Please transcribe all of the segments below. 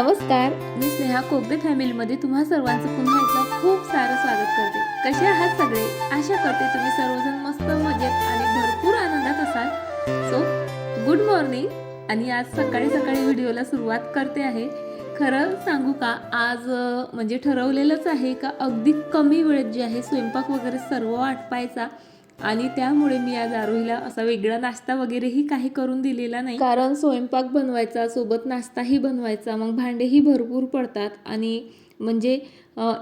नमस्कार. मी स्नेहा कोगदे फॅमिलीमध्ये तुम्हा सर्वांचं पुन्हा एकदा खूप सारं स्वागत करते. कसे आहात सगळे? आशा करते तुम्ही सर्वजण मस्त मजेत आणि भरपूर आनंदात असाल. सो गुड मॉर्निंग आणि आज सकाळी सकाळी व्हिडिओला सुरुवात करते आहे. खरं सांगू का आज म्हणजे ठरवलेलंच आहे का अगदी कमी वेळेत जे आहे स्वयंपाक वगैरे सर्व आटपायचा आणि त्यामुळे मी आज आरोहीला असा वेगळा नाश्ता वगैरेही काही करून दिलेला नाही. कारण स्वयंपाक बनवायचा सोबत नाश्ताही बनवायचा मग भांडेही भरपूर पडतात. आणि म्हणजे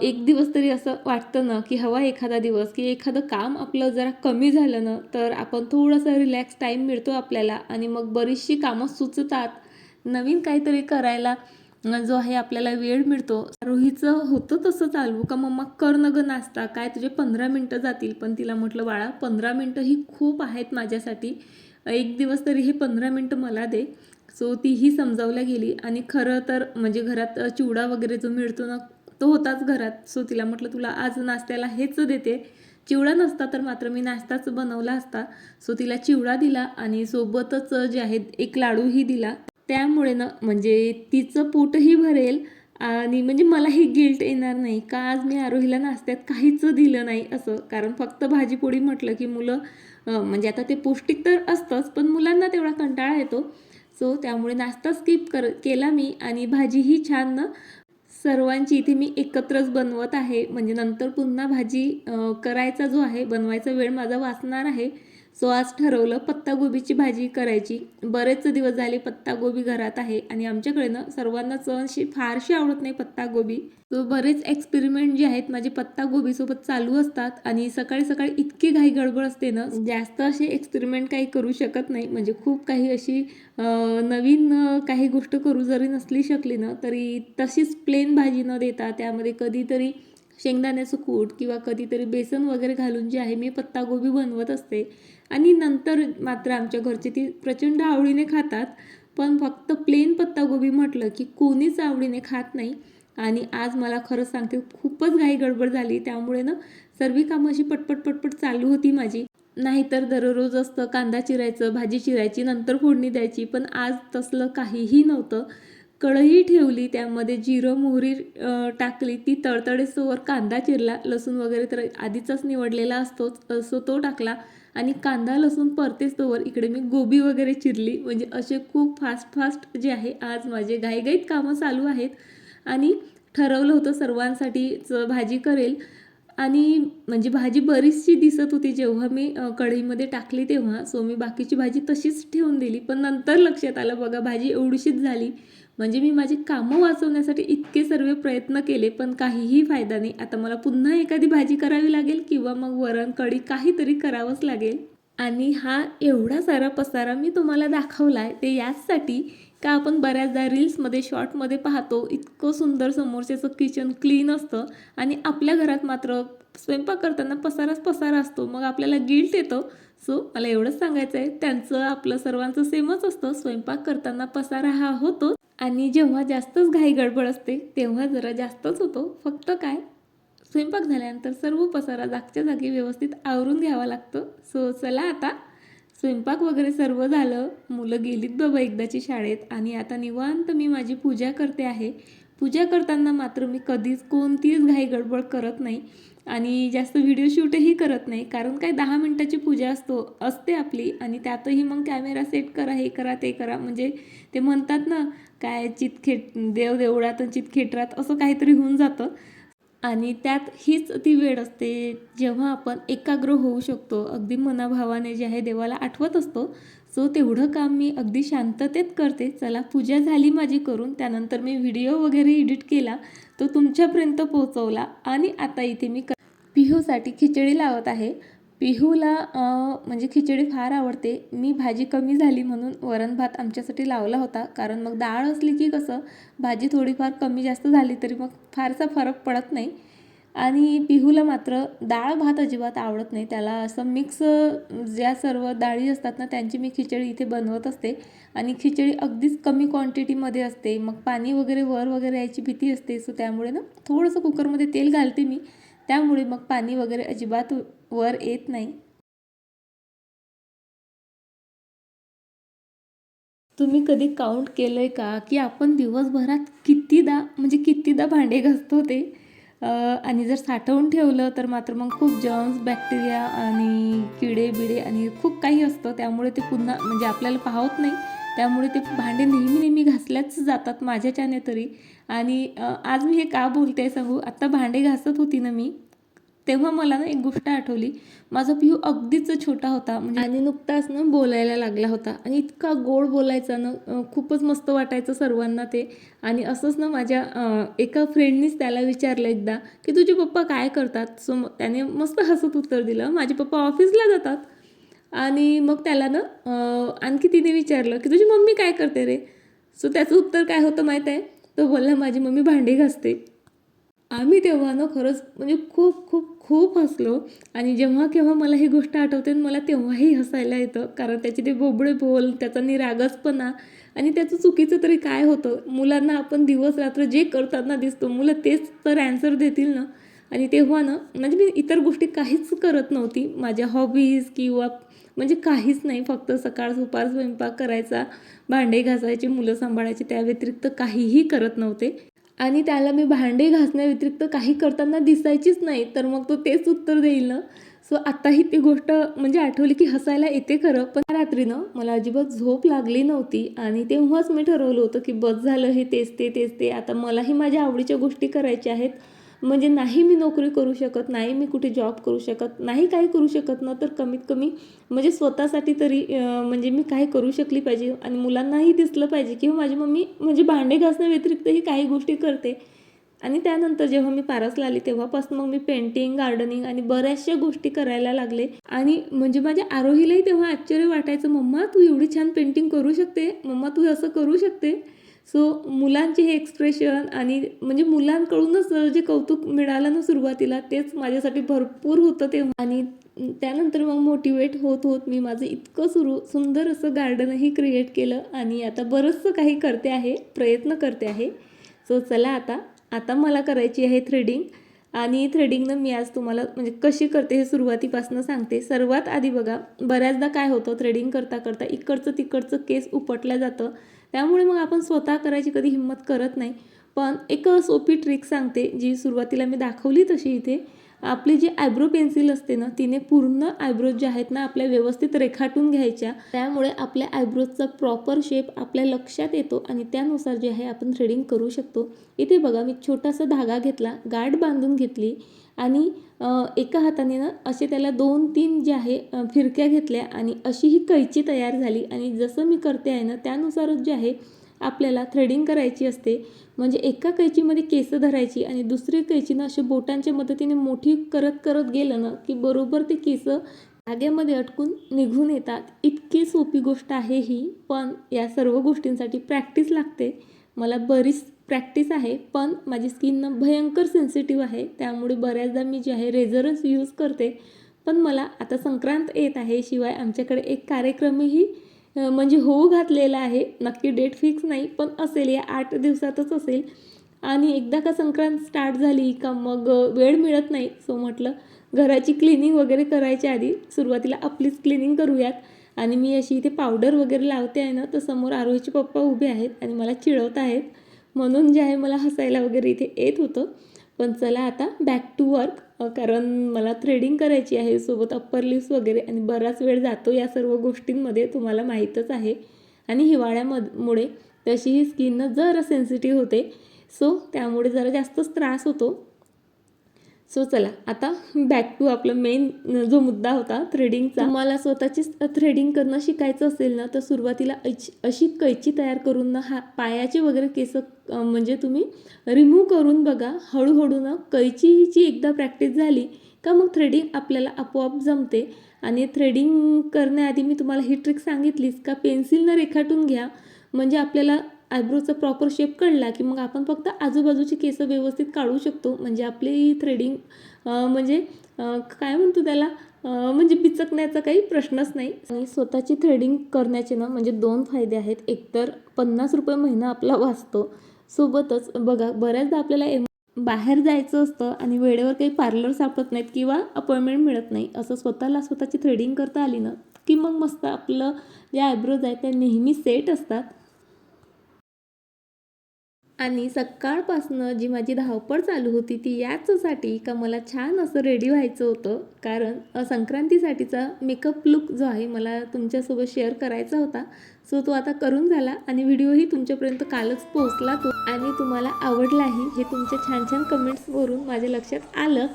एक दिवस तरी असं वाटतं ना की हवा एखादा दिवस की एखादं काम आपलं जरा कमी झालं ना तर आपण थोडंसं रिलॅक्स टाईम मिळतो आपल्याला. आणि मग बरीचशी कामं सुचतात. नवीन काहीतरी करायला जो आहे आपल्याला वेळ मिळतो. रोहीचं होतं तसं चालू. का मम्मा कर न गं नाश्ता. काय तुझे पंधरा मिनटं जातील. पण तिला म्हटलं बाळा पंधरा मिनटं ही खूप आहेत माझ्यासाठी. एक दिवस तरी हे पंधरा मिनटं मला दे. सो तीही समजावल्या गेली. आणि खरं तर म्हणजे घरात चिवडा वगैरे जो मिळतो ना तो होताच घरात. सो तिला म्हटलं तुला आज नाश्त्याला हेच देते. चिवडा नसता तर मात्र मी नाश्ताच बनवला असता. सो तिला चिवडा दिला आणि सोबतच जे आहे एक लाडूही दिला. त्यामुळे ना म्हणजे तिचं पोटही भरेल आणि म्हणजे मलाही गिल्ट येणार नाही. का आज मी आरोहीला नाश्त्यात काहीच दिलं नाही असं. कारण फक्त भाजीपोळी म्हटलं की मुलं म्हणजे आता ते पौष्टिक तर असतंच पण मुलांना तेवढा कंटाळा येतो. सो त्यामुळे नाश्ता स्किप कर केला मी आणि भाजीही छान ना. सर्वांची इथे मी एकत्रच बनवत आहे. म्हणजे नंतर पुन्हा भाजी करायचा जो आहे बनवायचा वेळ माझा वाचणार आहे. सो आज ठरवलं पत्तागोबीची भाजी करायची. बरेच दिवस झाले पत्तागोबी घरात आहे आणि आमच्याकडे ना सर्वांना अशी फारशी आवडत नाही पत्तागोबी. सो बरेच एक्सपेरिमेंट जे आहेत माझे पत्तागोबीसोबत चालू असतात आणि सकाळी सकाळी इतकी घाई गडबड असते ना जास्त असे एक्सपेरिमेंट काही करू शकत नाही. म्हणजे खूप काही अशी नवीन काही गोष्ट करू जरी नसली शकली ना तरी तशीच प्लेन भाजी न देता त्यामध्ये कधीतरी शेंगदाण्याचं कूट किंवा कधीतरी बेसन वगैरे घालून जे आहे मी पत्तागोबी बनवत असते. आणि नंतर मात्र आमच्या घरचे ती प्रचंड आवडीने खातात. पण फक्त प्लेन पत्तागोबी म्हटलं की कोणीच आवडीने खात नाही. आणि आज मला खरं सांगते खूपच घाई गडबड झाली. त्यामुळे ना सर्व कामं अशी पटपट पटपट चालू होती माझी. नाहीतर दररोज असतं कांदा चिरायचं भाजी चिरायची नंतर फोडणी द्यायची. पण आज तसलं काहीही नव्हतं. कढई ठेवली त्यामध्ये जिरं मोहरी टाकली. ती तळतळेसोवर कांदा चिरला लसूण वगैरे तर आधीचाच निवडलेला असतोच सो तो टाकला. आणि कांदा लसूण तोवर इकडे मी गोबी वगैरे चिरली. म्हणजे असे खूप फास्ट फास्ट जे आहे आज माझे घाईघाईत कामं चालू आहेत. आणि ठरवलं होतं सर्वांसाठीच भाजी करेल. आणि म्हणजे भाजी बरीचशी दिसत होती. जेव्हा मी कढईमध्ये टाकली तेव्हा सो मी बाकीची भाजी तशीच ठेवून दिली. पण नंतर लक्षात आलं बघा भाजी एवढीशीच झाली. म्हणजे मी माझी कामं वाचवण्यासाठी इतके सर्व प्रयत्न केले पण काहीही फायदा नाही. आता मला पुन्हा एखादी भाजी करावी लागेल किंवा मग वरण कढी काहीतरी करावंच लागेल. आणि हा एवढा सारा पसारा मी तुम्हाला दाखवला आहे ते याचसाठी का आपण बऱ्याचदा रील्समध्ये शॉर्टमध्ये पाहतो इतकं सुंदर समोरच्याचं किचन क्लीन असतं आणि आपल्या घरात मात्र स्वयंपाक करताना पसाराच पसारा असतो. मग आपल्याला गिल्ट येतो. सो मला एवढंच सांगायचं आहे त्यांचं आपलं सर्वांचं सेमच असतं. स्वयंपाक करताना पसारा हा होतो आणि जेव्हा जास्तच घाई गडबड असते तेव्हा जरा जास्तच होतो. फक्त काय? स्वयंपाक झाल्यानंतर सर्व पसारा जागच्या जागी व्यवस्थित आवरून घ्यावा लागतो. सो चला आता स्वयंपाक वगैरे सर्व झालं. मुलं गेलीत बाबा एकदाची शाळेत आणि आता निवांत मी माझी पूजा करते आहे. पूजा करताना मात्र मी कधीच कोणतीच घाई गडबड करत नाही आणि जास्त व्हिडिओ शूटही करत नाही. कारण काय दहा मिनटाची पूजा असतो असते आपली आणि त्यातही मग कॅमेरा सेट करा हे करा ते करा. म्हणजे ते म्हणतात ना काय चितखेट देव देवळात आणि चितखेटरात असं काहीतरी होऊन जातं. आणि त्यात हीच ती वेळ असते जेव्हा आपण एकाग्र होऊ शकतो. अगदी मनाभावाने जे आहे देवाला आठवत असतो. सो तेवढं काम मी अगदी शांततेत करते. चला पूजा झाली माझी करून त्यानंतर मी व्हिडिओ वगैरे एडिट केला तो तुमच्यापर्यंत पोहोचवला आणि आता इथे मी क पिहूसाठी खिचडी लावत आहे. पिहूला म्हणजे खिचडी फार आवडते. मी भाजी कमी झाली म्हणून वरण भात आमच्यासाठी लावला होता. कारण मग डाळ असली की कसं भाजी थोडीफार कमी जास्त झाली तरी मग फारसा फरक पडत नाही. आणि पिहूला मात्र डाळ भात अजिबात आवडत नाही. त्याला असं मिक्स ज्या सर्व डाळी असतात ना त्यांची मी खिचडी इथे बनवत असते. आणि खिचडी अगदीच कमी क्वांटिटीमध्ये असते. मग पाणी वगैरे वर वगैरे यायची भीती असते. सो त्यामुळे ना थोडंसं कुकरमध्ये तेल घालते मी. त्यामुळे मग पाणी वगैरे अजिबात वर येत नाही. तुम्ही कधी काउंट केलं आहे का? की आपण दिवसभरात कितीदा म्हणजे कितीदा भांडे घासतो ते आणि जर साठवून ठेवलं तर मात्र मग खूप जर्म्स बॅक्टेरिया आणि किडे बिडे आणि खूप काही असतं. त्यामुळे ते पुन्हा म्हणजे आपल्याला पाहत नाही. त्यामुळे ते भांडे नेहमी नेहमी घासल्याच जातात माझ्याच्याने तरी. आणि आज मी हे का बोलते सांगू? आत्ता भांडे घासत होती ना मी. तेव्हा मला ना एक गोष्ट आठवली. माझा पिहू अगदीच छोटा होता. म्हणजे आणि नुकताच ना बोलायला लागला होता. आणि इतका गोड बोलायचा ना खूपच मस्त वाटायचं सर्वांना ते. आणि असंच ना माझ्या एका फ्रेंडनीच त्याला विचारलं एकदा की तुझे पप्पा काय करतात? सो त्याने मस्त हसत उत्तर दिलं. माझे पप्पा ऑफिसला जातात. आणि मग त्याला ना आणखी तिने विचारलं की तुझी मम्मी काय करते रे? सो त्याचं उत्तर काय होतं माहीत आहे? तो बोलला माझी मम्मी भांडी घासते. आम्ही तेव्हा ना खरंच म्हणजे खूप खूप खूप हसलो. आणि जेव्हा केव्हा मला ही गोष्ट आठवते मला तेव्हाही हसायला येतं कारण त्याचे ते बोबडे बोल त्याचा निरागसपणा आणि त्याचं चुकीचं तरी काय होतं? मुलांना आपण दिवस रात्र जे करताना दिसतो मुलं तेच तर ॲन्सर देतील ना? आणि तेव्हा ना म्हणजे मी इतर गोष्टी काहीच करत नव्हती. माझ्या हॉबीज किंवा म्हणजे काहीच नाही फक्त सकाळ दुपार स्वयंपाक करायचा भांडे घासायचे मुलं सांभाळायचे त्या व्यतिरिक्त काहीही करत नव्हते. आणि त्याला मी भांडे घासण्याव्यतिरिक्त काही करताना दिसायचीच नाही तर मग तो तेच उत्तर देईल ना. सो आत्ताही ती गोष्ट म्हणजे आठवली की हसायला येते खरं पण रात्रीनं मला अजिबात झोप लागली नव्हती आणि तेव्हाच मी ठरवलं होतं की बस झालं हे तेच ते तेच ते. आता मलाही माझ्या आवडीच्या गोष्टी करायच्या आहेत. म्हणजे नाही मी नोकरी करू शकत नाही मी कुठे जॉब करू शकत नाही काही करू शकत ना तर कमीत कमी म्हणजे स्वतःसाठी तरी म्हणजे मी काय करू शकली पाहिजे आणि मुलांनाही दिसलं पाहिजे किंवा माझी मम्मी म्हणजे भांडे घासण्याव्यतिरिक्तही काही गोष्टी करते. आणि त्यानंतर जेव्हा मी पारसला आली तेव्हापासून मग मी पेंटिंग गार्डनिंग आणि बऱ्याचशा गोष्टी करायला लागले. आणि म्हणजे माझ्या आरोहीलाही तेव्हा आश्चर्य वाटायचं मम्मा तू एवढी छान पेंटिंग करू शकते? मम्मा तू असं करू शकते? सो मुलांचे हे एक्सप्रेशन आणि म्हणजे मुलांकडूनच जे कौतुक मिळालं ना सुरुवातीला तेच माझ्यासाठी भरपूर होतं ते आणि त्यानंतर मग मोटिवेट होत होत मी माझं इतकं सुरू सुंदर असं गार्डनही क्रिएट केलं आणि आता बरंचसं काही करते आहे प्रयत्न करते आहे. सो चला आता आता मला करायची आहे थ्रेडिंग आणि थ्रेडिंगनं मी आज तुम्हाला म्हणजे कशी करते हे सुरुवातीपासून सांगते. सर्वात आधी बघा बऱ्याचदा काय होतं थ्रेडिंग करता करता इकडचं तिकडचं केस उपटलं जातं. त्यामुळे मग आपण स्वतः करायची कधी हिंमत करत नाही. पण एक सोपी ट्रिक सांगते जी सुरुवातीला मी दाखवली तशी इथे. आपली जी आयब्रो पेन्सिल असते ना तिने पूर्ण आयब्रोज जे आहेत ना आपल्या व्यवस्थित रेखाटून घ्यायच्या. त्यामुळे आपल्या आयब्रोजचा प्रॉपर शेप आपल्या लक्षात येतो आणि त्यानुसार जे आहे आपण थ्रेडिंग करू शकतो. इथे बघा मी छोटासा धागा घेतला गाठ बांधून घेतली आणि एका हाताने ना असे त्याला दोन तीन जे आहे फिरक्या घेतल्या आणि अशी ही कैची तयार झाली आणि जसं मी करते आहे ना त्यानुसारच जे आहे आपल्याला थ्रेडिंग करायची असते. म्हणजे एका कैचीमध्ये केस धरायची आणि दुसरी कैचीनं असे बोटांच्या मदतीने मोठी करत करत गेलं ना की बरोबर ते केस धाग्यामध्ये अटकून निघून येतात. इतकी सोपी गोष्ट आहे ही पण या सर्व गोष्टींसाठी प्रॅक्टिस लागते. मला बरीच प्रॅक्टिस आहे पण माझी स्किन भयंकर सेन्सिटिव्ह आहे. त्यामुळे बऱ्याचदा मी जे आहे रेझरच यूज करते. पण मला आता संक्रांत येत आहे शिवाय आमच्याकडे एक कार्यक्रमही म्हणजे होऊ घातलेला आहे. नक्की डेट फिक्स नाही पण असेल या आठ दिवसातच असेल. आणि एकदा का संक्रांत स्टार्ट झाली का मग वेळ मिळत नाही सो म्हटलं. घराची क्लिनिंग वगैरे करायच्या आधी सुरुवातीला आपलीच क्लिनिंग करूयात. आणि मी अशी इथे पावडर वगैरे लावते आहे ना तर समोर आरोहीचे पप्पा उभे आहेत आणि मला चिडवत आहेत. म्हणून जे आहे मला हसायला वगैरे इथे येत होतं. पण चला आता बॅक टू वर्क कारण मला थ्रेडिंग करायची आहे सोबत अप्पर लिप्स वगैरे आणि बराच वेळ जातो या सर्व गोष्टींमध्ये तुम्हाला माहीतच आहे. आणि हिवाळ्यामुळे तशी ही स्किन जरा सेन्सिटिव्ह होते. सो त्यामुळे जरा जास्तच त्रास होतो. सो चला आता बॅक टू आपला मेन जो मुद्दा होता थ्रेडिंगचा तुम्हाला स्वतःचीच थ्रेडिंग करणं शिकायचं असेल ना तर सुरुवातीला अशी कैची तयार करून ना हा पायाचे वगैरे केस म्हणजे तुम्ही रिमूव्ह करून बघा हळूहळू ना कैचीची एकदा प्रॅक्टिस झाली का मग थ्रेडिंग आपल्याला आपोआप जमते. आणि थ्रेडिंग करण्याआधी मी तुम्हाला ही ट्रिक सांगितलीच का पेन्सिलनं रेखाटून घ्या. म्हणजे आपल्याला आयब्रोचा प्रॉपर शेप कळला की मग आपण फक्त आजूबाजूची केस व्यवस्थित काढू शकतो. म्हणजे आपली थ्रेडिंग म्हणजे काय म्हणतो त्याला? म्हणजे पिचकण्याचा काही प्रश्नच नाही. आणि स्वतःची थ्रेडिंग करण्याचे ना म्हणजे दोन फायदे आहेत. एकतर पन्नास रुपये महिना आपला वाचतो. सोबतच बघा बऱ्याचदा आपल्याला एम बाहेर जायचं असतं आणि वेळेवर काही पार्लर सापडत नाहीत किंवा अपॉइंटमेंट मिळत नाही. असं स्वतःला स्वतःची थ्रेडिंग करता आली ना की मग मस्त आपलं जे आयब्रोज आहेत त्या नेहमी सेट असतात. आणि सकाळपासनं जी माझी धावपळ चालू होती ती याचसाठी का मला छान असं रेडी व्हायचं होतं. कारण संक्रांतीसाठीचा मेकअप लुक जो आहे मला तुमच्यासोबत शेअर करायचा होता. सो तो आता करून झाला आणि व्हिडिओही तुमच्यापर्यंत कालच पोहोचला तो. आणि तुम्हाला आवडलाही हे तुमच्या छान छान कमेंट्सवरून माझ्या लक्षात आलं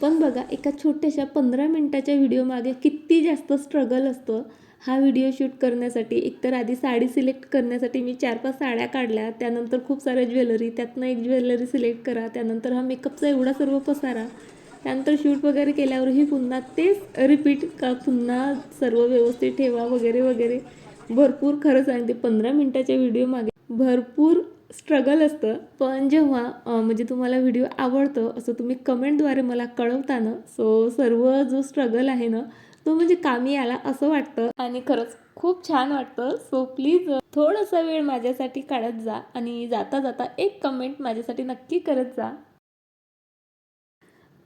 पण बघा एका छोट्याशा पंधरा मिनटाच्या व्हिडिओमागे किती जास्त स्ट्रगल असतं. हा व्हिडिओ शूट करण्यासाठी एकतर आधी साडी सिलेक्ट करण्यासाठी मी चार पाच साड्या काढल्या त्यानंतर खूप साऱ्या ज्वेलरी त्यातनं एक ज्वेलरी सिलेक्ट करा त्यानंतर हा मेकअपचा एवढा सर्व पसारा त्यानंतर शूट वगैरे केल्यावरही पुन्हा तेच रिपीट का पुन्हा सर्व व्यवस्थित ठेवा वगैरे वगैरे. भरपूर खरं सांगते पंधरा मिनटाच्या व्हिडिओ मागे. भरपूर स्ट्रगल असतं पण जेव्हा म्हणजे तुम्हाला व्हिडिओ आवडतं असं तुम्ही कमेंटद्वारे मला कळवता ना सो सर्व जो स्ट्रगल आहे ना तो म्हणजे कामी आला असं वाटतं. आणि खरंच खूप छान वाटतं. सो प्लीज थोडासा वेळ माझ्यासाठी काढत जा आणि जाता जाता एक कमेंट माझ्यासाठी नक्की करत जा.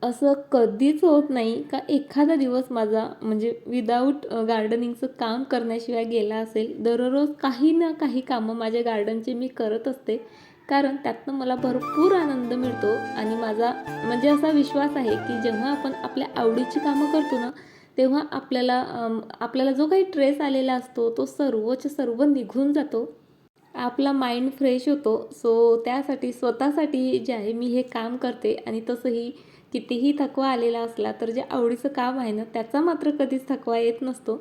असं कधीच होत नाही का एखादा दिवस माझा म्हणजे विदाऊट गार्डनिंगचं काम करण्याशिवाय गेला असेल दररोज काही ना काही कामं माझ्या गार्डनचे मी करत असते. कारण त्यातनं मला भरपूर आनंद मिळतो आणि माझा म्हणजे असा विश्वास आहे की जेव्हा आपण आपल्या आवडीची कामं करतो ना तेव्हा आपल्याला आपल्याला जो काही ट्रेस आलेला असतो तो सर्वच्या सर्व निघून जातो. आपला माइंड फ्रेश होतो. सो त्यासाठी स्वतःसाठी जे आहे मी हे काम करते. आणि तसंही कितीही थकवा आलेला असला तर जे आवडीचं काम आहे ना त्याचा मात्र कधीच थकवा येत नसतो.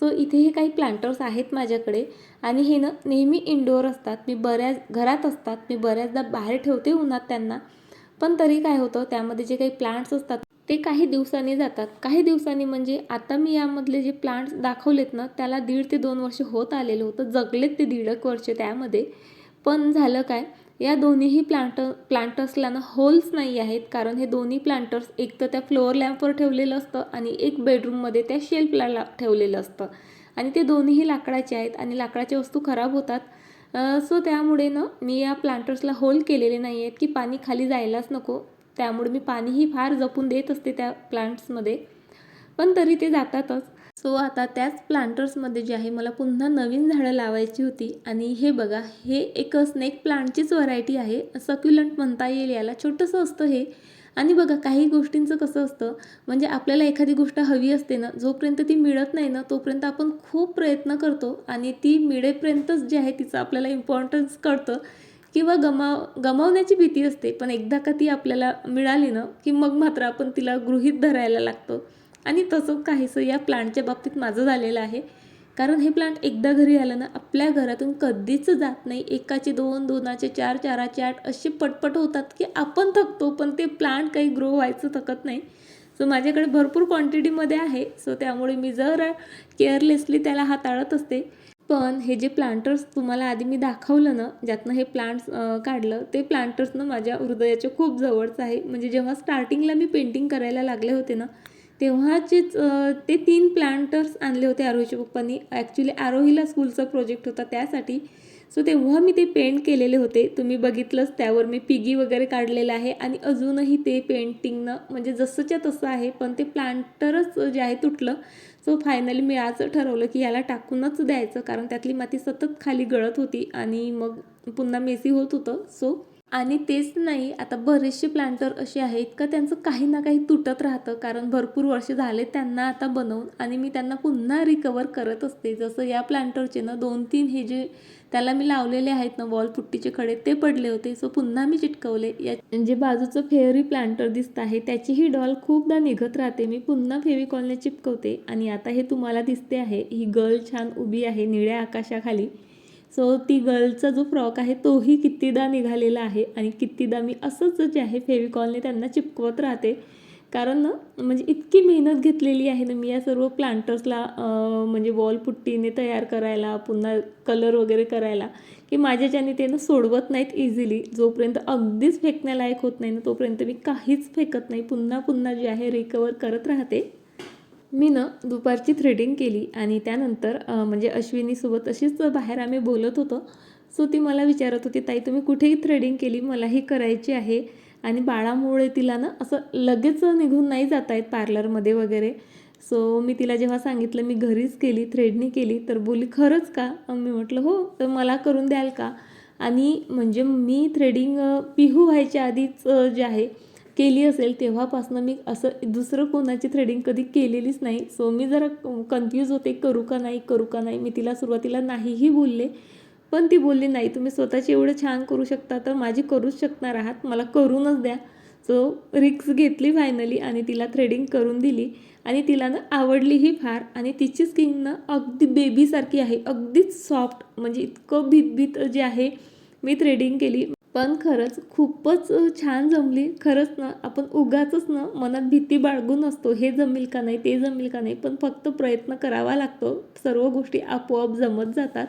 सो इथे हे काही प्लांटर्स आहेत माझ्याकडे. आणि हे ना नेहमी इनडोअर असतात. मी बऱ्याच घरात असतात. मी बऱ्याचदा बाहेर ठेवते उन्हात त्यांना. पण तरी काय होतं त्यामध्ये जे काही प्लांट्स असतात ते काही दिवसांनी जातात. काही दिवसांनी म्हणजे आता मी यामधले जे प्लांट्स दाखवलेत ना त्याला दीड ते दोन वर्ष होत आलेलं होतं. जगलेत ते दीड एक वर्ष त्यामध्ये. पण झालं काय या दोन्हीही प्लांट प्लांटर्सला ना होल्स नाही आहेत. कारण हे दोन्ही प्लांटर्स एक तर त्या फ्लोअर लॅम्पवर ठेवलेलं असतं आणि एक बेडरूममध्ये त्या शेल्फला ला ठेवलेलं असतं. आणि ते दोन्हीही लाकडाचे आहेत आणि लाकडाच्या वस्तू खराब होतात. सो त्यामुळे ना मी या प्लांटर्सला होल केलेले नाही आहेत की पाणी खाली जायलाच नको. त्यामुळे मी पाणीही फार जपून देत असते त्या प्लांट्समध्ये. पण तरी ते जातातच. सो आता त्याच प्लांटर्समध्ये जे आहे मला पुन्हा नवीन झाडं लावायची होती. आणि हे बघा हे एक स्नेक प्लांटचीच व्हरायटी आहे. सक्युलंट म्हणता येईल याला. छोटंसं असतं हे. आणि बघा काही गोष्टींचं कसं असतं म्हणजे आपल्याला एखादी गोष्ट हवी असते ना जोपर्यंत ती मिळत नाही ना तोपर्यंत आपण खूप प्रयत्न करतो. आणि ती मिळेपर्यंतच जे आहे तिचं आपल्याला इम्पॉर्टन्स कळतं. किंवा गमाव गमावण्याची भीती असते पण एकदा का ती आपल्याला मिळाली ना की मग मात्र आपण तिला गृहीत धरायला लागतो. आणि तसं काहीसं या प्लांटच्या बाबतीत माझं झालेलं आहे. कारण हे प्लांट एकदा घरी आलं ना आपल्या घरातून कधीच जात नाही. एकाचे दोन दोनाचे चार चाराचे आठ असे पटपट होतात की आपण थकतो पण ते प्लांट काही ग्रो व्हायचं थकत नाही. सो माझ्याकडे भरपूर क्वांटिटीमध्ये आहे. सो त्यामुळे मी जर केअरलेसली त्याला हाताळत असते. पण हे जे प्लांटर्स तुम्हाला आधी मी दाखवलं ना ज्यातनं हे प्लांट्स काढलं ते प्लांटर्सनं माझ्या हृदयाच्या खूप जवळचं आहे. म्हणजे जेव्हा स्टार्टिंगला मी पेंटिंग करायला लागले होते ना तेव्हाचेच ते तीन प्लांटर्स आणले होते आरोहीच्या पप्पांनी. ॲक्च्युली आरोहीला स्कूलचा प्रोजेक्ट होता त्यासाठी. सो तेव्हा मी ते पेंट केलेले होते. तुम्ही बघितलंच त्यावर मी पिगी वगैरे काढलेलं आहे. आणि अजूनही ते पेंटिंगनं म्हणजे जसंच्या तसं आहे पण ते प्लांटरच जे आहे तुटलं सो फायनली मी आज ठरवलं की याला टाकूनच द्यायचं कारण त्यातली माती सतत खाली गळत होती आणि मग पुन्हा मेसी होत होतं. सो आणि तेच नाही आता बरेचसे प्लांटर असे आहेत का त्यांचं काही ना काही तुटत राहतं. कारण भरपूर वर्ष झाले त्यांना आता बनवून आणि मी त्यांना पुन्हा रिकवर करत असते. जसं या प्लांटरचे ना दोन तीन हे जे त्याला मी लावलेले आहेत ना वॉल पुट्टीचे खडे ते पडले होते. सो पुन्हा मी चिटकवले. या जे बाजूचं फेअरी प्लांटर दिसत आहे. त्याचीही डॉल खूपदा निघत राहते. मी पुन्हा फेविकॉलने चिपकवते. आणि आता हे तुम्हाला दिसते आहे. ही गर्ल छान उभी आहे निळ्या आकाशाखाली. सो ती गर्लचा जो फ्रॉक आहे तोही कितीदा निघालेला आहे आणि कितीदा मी असंच जे आहे फेविकॉलने त्यांना चिपकवत राहते. कारण ना म्हणजे इतकी मेहनत घेतलेली आहे ना मी या सर्व प्लांटर्सला म्हणजे वॉल पुट्टीने तयार करायला पुन्हा कलर वगैरे करायला की माझ्याच्याने ते ना सोडवत नाहीत इझिली जोपर्यंत अगदीच फेकण्यालायक होत नाही ना तोपर्यंत मी काहीच फेकत नाही. पुन्हा पुन्हा जे आहे रिकवर करत राहते. मी ना दुपारची थ्रेडिंग केली आणि त्यानंतर म्हणजे अश्विनीसोबत अशीच बाहेर आम्ही बोलत होतो. सो ती मला विचारत होती ताई तुम्ही कुठेही थ्रेडिंग केली मलाही करायची आहे आणि बाळामुळे तिला ना असं लगेच निघून नाही जात आहेत पार्लरमध्ये वगैरे. सो मी तिला जेव्हा सांगितलं मी घरीच केली थ्रेडनी केली तर बोली खरंच का? मी म्हटलं हो तर मला करून द्याल का? आणि म्हणजे मी थ्रेडिंग पिहू व्हायच्या आधीच जे आहे केली असेल तेव्हापासनं मी असं दुसरं कोणाची थ्रेडिंग कधी केलेलीच नाही. सो मी जरा कन्फ्यूज होते करू का नाही करू का नाही. मी तिला सुरुवातीला नाहीही बोलले पण ती बोलली नाही तुम्ही स्वतःची एवढं छान करू शकता तर माझी करूच शकणार आहात. मला करूनच द्या. सो रिक्स घेतली फायनली आणि तिला थ्रेडिंग करून दिली. आणि तिला ना आवडलीही फार. आणि तिची स्किन ना अगदी बेबीसारखी आहे. अगदीच सॉफ्ट म्हणजे इतकं भीतभीत जे आहे मी थ्रेडिंग केली. पण खरंच खूपच छान जमली. खरंच ना आपण उगाचच ना मनात भीती बाळगून असतो हे जमेल का नाही ते जमेल का नाही पण फक्त प्रयत्न करावा लागतो. सर्व गोष्टी आपोआप जमत जातात.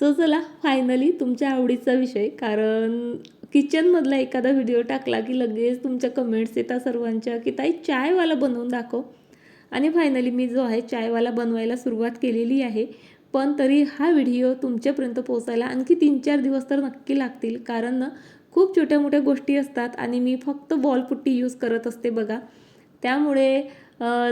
सो चला फायनली तुमच्या आवडीचा विषय कारण किचनमधला एखादा व्हिडिओ टाकला की लगेच तुमच्या कमेंट्स येतात सर्वांच्या की ताई चायवाला बनवून दाखव. आणि फायनली मी जो आहे चायवाला बनवायला सुरुवात केलेली आहे. पण तरी हा व्हिडिओ तुमच्यापर्यंत पोहोचायला आणखी तीन चार दिवस तर नक्की लागतील. कारण खूप छोट्या मोठ्या गोष्टी असतात आणि मी फक्त बॉलपुट्टी यूज करत असते बघा. त्यामुळे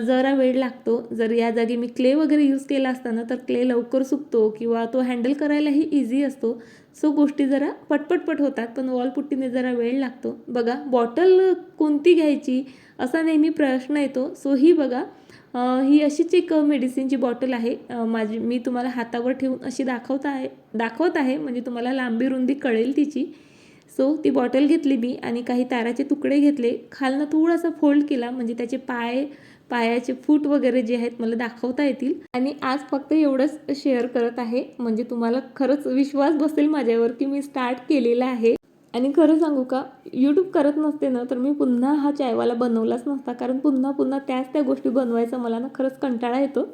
जरा वेळ लागतो. जर या जागी मी क्ले वगैरे यूज केला असताना तर क्ले लवकर सुकतो किंवा तो हँडल करायलाही इझी असतो. सो गोष्टी जरा पटपटपट होतात पण वॉलपुट्टीने जरा वेळ लागतो. बघा बॉटल कोणती घ्यायची असा नेहमी प्रश्न येतो. सो ही बघा ही अशीच एक मेडिसिनची बॉटल आहे. माझी मी तुम्हाला हातावर ठेवून अशी दाखवत आहे दाखवत आहे म्हणजे तुम्हाला लांबी रुंदी कळेल तिची. सो ती बॉटल घेतली मी आणि काही ताराचे तुकडे घेतले. खालनं थोडासा फोल्ड केला म्हणजे त्याचे पाय पायाचे फूट वगैरे जे आहेत मला दाखवता येतील. आणि आज फक्त एवढंच शेअर करत आहे. म्हणजे तुम्हाला खरंच विश्वास बसेल माझ्यावर की मी स्टार्ट केलेला आहे. आणि खरं सांगू का यूट्यूब करत नसते ना तर मी पुन्हा हा चायवाला बनवलाच नसता. कारण पुन्हा पुन्हा त्याच त्या गोष्टी बनवायचा मला ना खरंच कंटाळा येतो.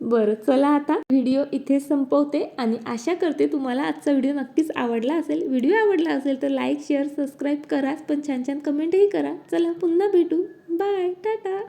बरं चला आता व्हिडिओ इथेच संपवते आणि आशा करते तुम्हाला आजचा व्हिडिओ नक्कीच आवडला असेल. व्हिडिओ आवडला असेल तर लाईक शेअर सबस्क्राईब कराच पण छान छान कमेंटही करा. चला पुन्हा भेटू. बाय टाटा